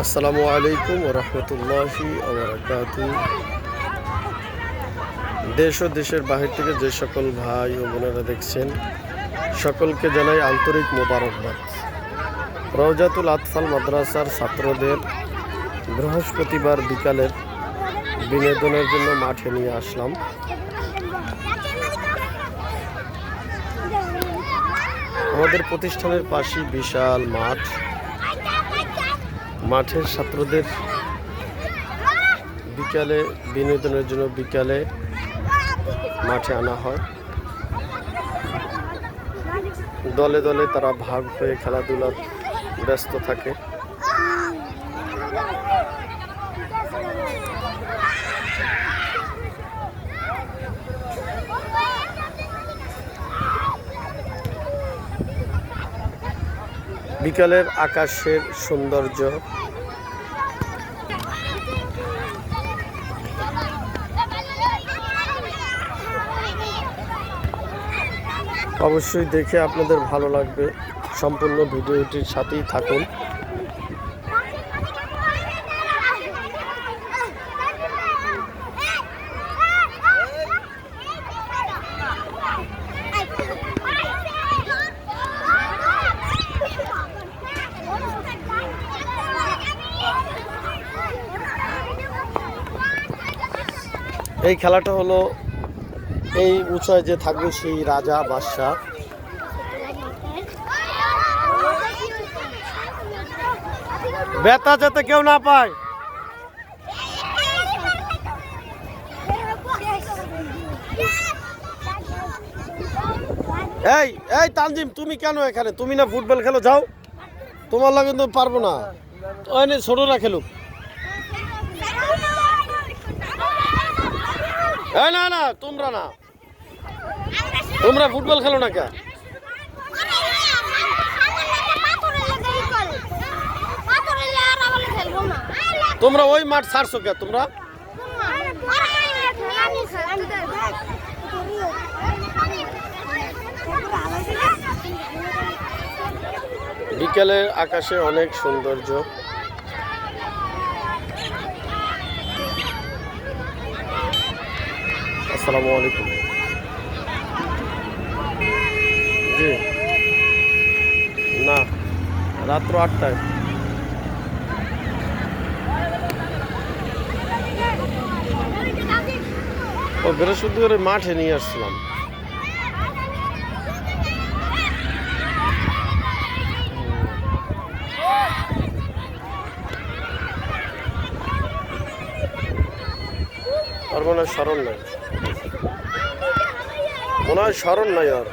আসসালামু আলাইকুম রহমতুল্লাহি দেশ ও দেশের বাহির থেকে যে সকল ভাই ও বোনেরা দেখছেন, সকলকে জানাই আন্তরিক মোবারকবাদ। রওজাতুল আতফাল মাদ্রাসার ছাত্রদের বৃহস্পতিবার বিকালের বিনোদনের জন্য মাঠে নিয়ে আসলাম। আমাদের প্রতিষ্ঠানের পাশেই বিশাল মাঠ। মাঠের ছাত্রদের বিকালে, বিনোদনের জন্য বিকালে মাঠে আনা হয়। দলে দলে তারা ভাগ হয়ে খেলাধুলার ব্যস্ত থাকে। বিকালের আকাশের সৌন্দর্য। অবশ্যই দেখে আপনাদের ভালো লাগবে। সম্পূর্ণ ভিডিওটির সাথেই থাকুন। এই খেলাটা হলো এই উঁচায় যে থাকবে সেই রাজা বাদশাহ। বেতা যাতে কেউ না পায়। এই এই তানজিম, তুমি কেন এখানে? তুমি না ফুটবল খেলো? যাও। তোমার লাগে তো পারব না। নে ছোটরা খেলুক এই না না, তোমরা না। তোমরা ফুটবল খেলো না কে? তোমরা ওই মাঠ ছাড়ছো কে, তোমরা? বিকেলের আকাশে অনেক সৌন্দর্য। আসসালামু আলাইকুম। জি। না রাত্র আটটায়। ও বৃহস্পতিবার মাঠে নিয়ে আসছিলাম। মনে স্মরণ নাই। মনে হয় স্মরণ নাই আর